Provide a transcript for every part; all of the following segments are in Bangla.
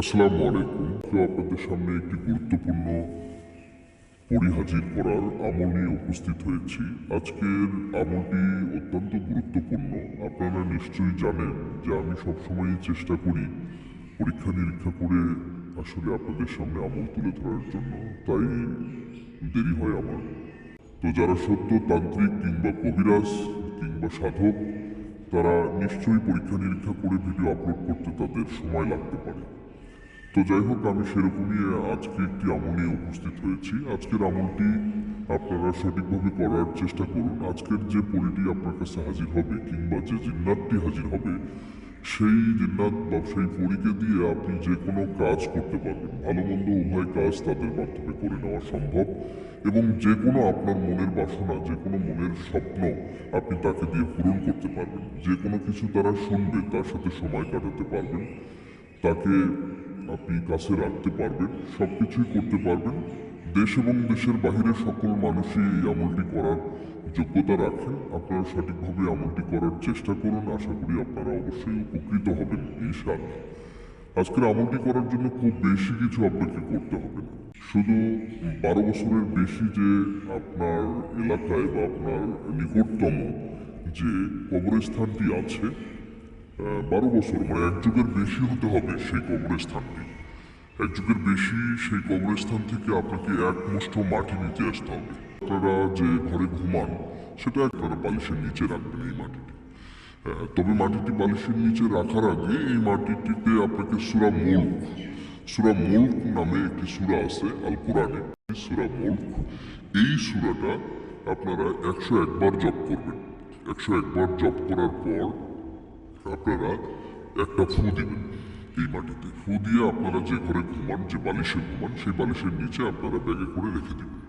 আসসালামু আলাইকুম। তো আপনাদের সামনে একটি গুরুত্বপূর্ণ পরিহাজির করার আমল নিয়ে উপস্থিত হয়েছি। আজকের আমলটি অত্যন্ত গুরুত্বপূর্ণ। আপনারা নিশ্চয়ই জানেন যে আমি সবসময়ই চেষ্টা করি পরীক্ষা নিরীক্ষা করে আসলে আপনাদের সামনে আমল তুলে ধরার জন্য। তাই দেরি হয় আমার। তো যারা সত্য, তান্ত্রিক কিংবা কবিরাজ কিংবা সাধক, তারা নিশ্চয়ই পরীক্ষা নিরীক্ষা করে ভিডিও আপলোড করতে তাদের সময় লাগতে পারে। তো যাই হোক, আমি সেরকমই আজকে একটি আমল উপস্থিত হয়েছি। আজকের আমলটি আপনারা সঠিকভাবে করার চেষ্টা করুন। আজকের যে পরিটি আপনার কাছে হাজির হবে কিংবা যে জিন্নাতটি হাজির হবে, সেই জিন্নাত বা সেই পরীকে দিয়ে আপনি যে কোনো কাজ করতে পারবেন। ভালো মন্দ উভয় কাজ তাদের মাধ্যমে করে নেওয়া সম্ভব এবং যে কোনো আপনার মনের বাসনা, যে কোনো মনের স্বপ্ন আপনি তাকে দিয়ে পূরণ করতে পারবেন। যে কোনো কিছু তারা শুনবে, তার সাথে সময় কাটাতে পারবেন। তাকে আপনি কাছে রাখতে পারবেন সব কিছুই করতে পারবেন। দেশ এবং দেশের বাইরে সকল মানুষই এই আমলটি করার যোগ্যতা রাখেন। আপনারা সঠিকভাবে আমলটি করার চেষ্টা করুন, আশা করি আপনারা অবশ্যই উপকৃত হবেন এই ইনশাআল্লাহ। আজকের আমলটি করার জন্য খুব বেশি কিছু আপনাকে করতে হবে না। শুধু বারো বছরের বেশি যে আপনার এলাকায় বা আপনার নিকটতম যে কবরস্থানটি আছে বারো বছর মানে এক যুগের বেশি হতে হবে সেই কবরস্থানটি এক যুগের বেশি সেই কবরস্থান থেকে আপনাকে এক মুষ্ঠ মাটি নিতে আসতে হবে। আপনারা যে ঘরে ঘুমান, সেটা আপনারা বালিশের নিচে রাখবেন এই মাটিটি। তবে মাটিটি বালিশের নিচে রাখার আগে এই মাটিটিতে আপনাকে সুরা মুল্ক সুরা মুল্ক নামে একটি সুরা আছে আল কোরআনে সুরা মুল্ক, এই সুরাটা আপনারা একশো একবার জপ করবেন। একশো একবার জপ করার পর আপনারা একটা ফু দিবেন। এই মাটিতে ফু দিয়ে আপনারা যে ঘরে ঘুমান, যে বালিশে ঘুমান, সেই বালিশের নিচে আপনারা ব্যাগে করে রেখে দিবেন।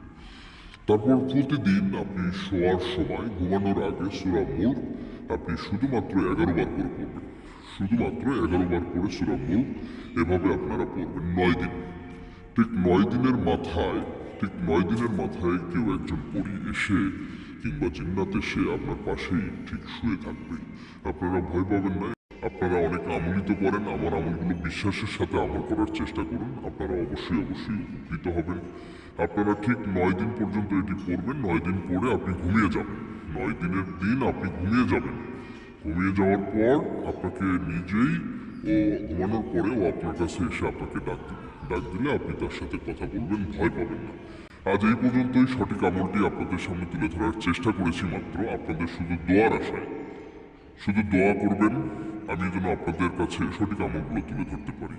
তারপর প্রতিদিন আপনি শোয়ার সময়, ঘুমানোর আগে সুরা মুল্ক আপনি শুধুমাত্র এগারো বার করে পড়বেন। শুধুমাত্র এগারো বার করে সুরা মুল্ক এভাবে আপনারা পড়বেন নয় দিন। ঠিক নয় দিনের মাথায়, ঠিক নয় দিনের মাথায় কেউ একজন পরি এসে কিংবা জিন্নাত এসে আপনার পাশেই ঠিক শুয়ে থাকবে আপনারা ভয় পাবেন না। আপনারা অনেক আমলিত করেন, আমার আমলগুলো বিশ্বাসের সাথে আমল করার চেষ্টা করুন। আপনারা অবশ্যই অবশ্যই উপকৃত হবেন। আপনারা ঠিক নয় দিন পর্যন্ত এটি করবেন। নয় দিন পরে আপনি ঘুমিয়ে যাবেন। নয় দিনের দিন আপনি ঘুমিয়ে যাবেন। ঘুমিয়ে যাওয়ার পর আপনাকে নিজেই ও ঘুমানোর পরেও আপনার কাছে এসে আপনাকে ডাক দিবে। ডাক দিলে আপনি তার সাথে কথা বলবেন, ভয় পাবেন না। আজ এই পর্যন্তই। সঠিক আমলটি আপনাদের সামনে তুলে ধরার চেষ্টা করেছি মাত্র। আপনাদের শুধু দোয়ার আশায়। শুধু দোয়া করবেন আমি যেন আপনাদের কাছে সঠিক আমলগুলো তুলে ধরতে পারি।